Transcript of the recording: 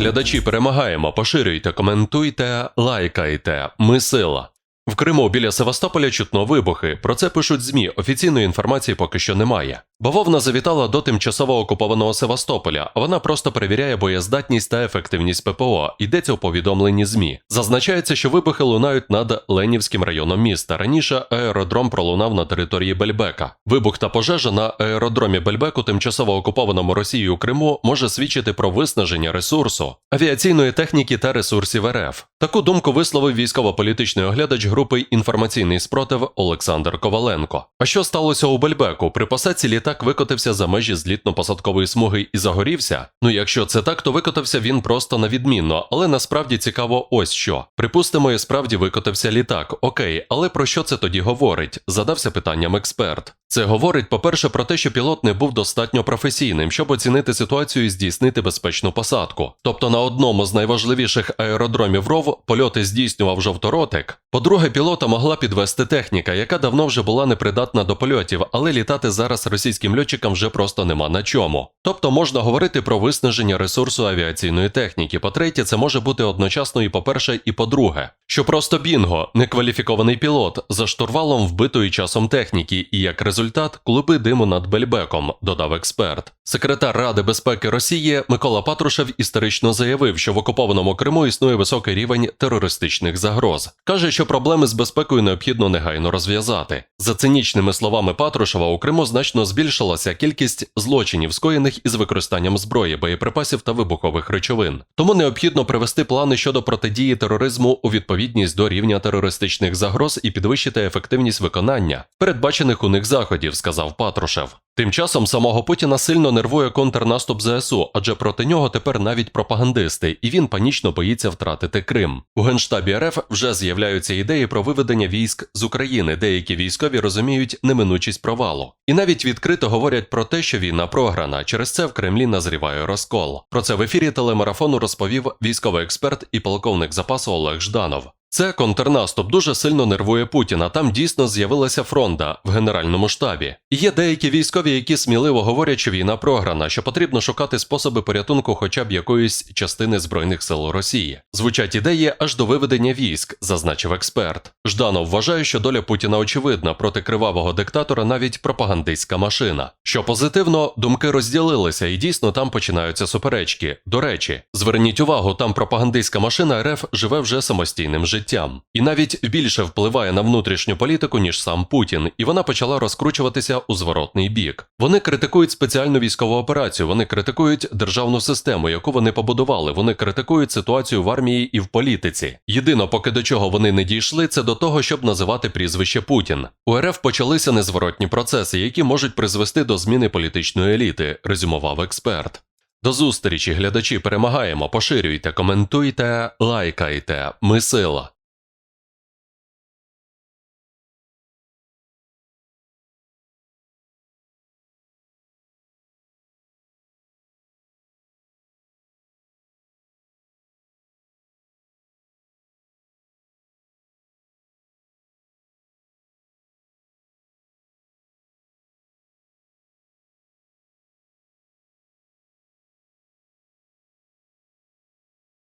глядачі, перемагаємо. Поширюйте, коментуйте, лайкайте. Ми сила. В Криму біля Севастополя чутно вибухи. Про це пишуть ЗМІ. Офіційної інформації поки що немає. Бавовна завітала до тимчасово окупованого Севастополя, вона просто перевіряє боєздатність та ефективність ППО. Йдеться у повідомленні ЗМІ. Зазначається, що вибухи лунають над Ленівським районом міста. Раніше аеродром пролунав на території Бельбека. Вибух та пожежа на аеродромі Бельбеку, тимчасово окупованому Росією Криму, може свідчити про виснаження ресурсу, авіаційної техніки та ресурсів РФ. Таку думку висловив військово-політичний оглядач групи інформаційний спротив Олександр Коваленко. А що сталося у Бельбеку? При посадці літак викотився за межі злітно-посадкової смуги і загорівся. Ну, якщо це так, то викотився він просто на відмінно, але насправді цікаво ось що. Припустимо, і справді викотився літак. Окей, але про що це тоді говорить? Задався питанням експерт. Це говорить, по-перше, про те, що пілот не був достатньо професійним, щоб оцінити ситуацію і здійснити безпечну посадку. Тобто на одному з найважливіших аеродромів РОВ польоти здійснював жовторотик. По-друге, пілота могла підвести техніка, яка давно вже була непридатна до польотів, але літати зараз російським льотчикам вже просто нема на чому. Тобто можна говорити про виснаження ресурсу авіаційної техніки. По-третє, це може бути одночасно і по-перше, і по-друге, що просто бінго, некваліфікований пілот за штурвалом вбитої часом техніки, і як результат клуби диму над Бельбеком, додав експерт. Секретар Ради безпеки Росії Микола Патрушев історично заявив, що в окупованому Криму існує високий рівень терористичних загроз. Каже, що проблеми з безпекою необхідно негайно розв'язати. За цинічними словами Патрушева, у Криму значно збільшилася кількість злочинів, скоєних із використанням зброї, боєприпасів та вибухових речовин. Тому необхідно привести плани щодо протидії тероризму у відповідність до рівня терористичних загроз і підвищити ефективність виконання передбачених у них заходів, сказав Патрушев. Тим часом самого Путіна сильно нервує контрнаступ ЗСУ, адже проти нього тепер навіть пропагандисти, і він панічно боїться втратити Крим. У генштабі РФ вже з'являються ідеї про виведення військ з України. Деякі військові розуміють неминучість провалу. І навіть відкрито говорять про те, що війна програна. Через це в Кремлі назріває розкол. Про це в ефірі телемарафону розповів військовий експерт і полковник запасу Олег Жданов. Це контрнаступ дуже сильно нервує Путіна. Там дійсно з'явилася фронта в генеральному штабі. Є деякі військові, які сміливо говорять, що війна програна, що потрібно шукати способи порятунку хоча б якоїсь частини збройних сил Росії. Звучать ідеї аж до виведення військ, зазначив експерт. Жданов вважає, що доля Путіна очевидна проти кривавого диктатора навіть пропагандистська машина. Що позитивно, думки розділилися, і дійсно там починаються суперечки. До речі, зверніть увагу, там пропагандистська машина РФ живе вже самостійним життям життям, і навіть більше впливає на внутрішню політику, ніж сам Путін, і вона почала розкручуватися у зворотний бік. Вони критикують спеціальну військову операцію, вони критикують державну систему, яку вони побудували. Вони критикують ситуацію в армії і в політиці. Єдино, поки до чого вони не дійшли, це до того, щоб називати прізвище Путін. У РФ почалися незворотні процеси, які можуть призвести до зміни політичної еліти, резюмував експерт. До зустрічі, глядачі, перемагаємо, поширюйте, коментуйте, лайкайте. Ми сила.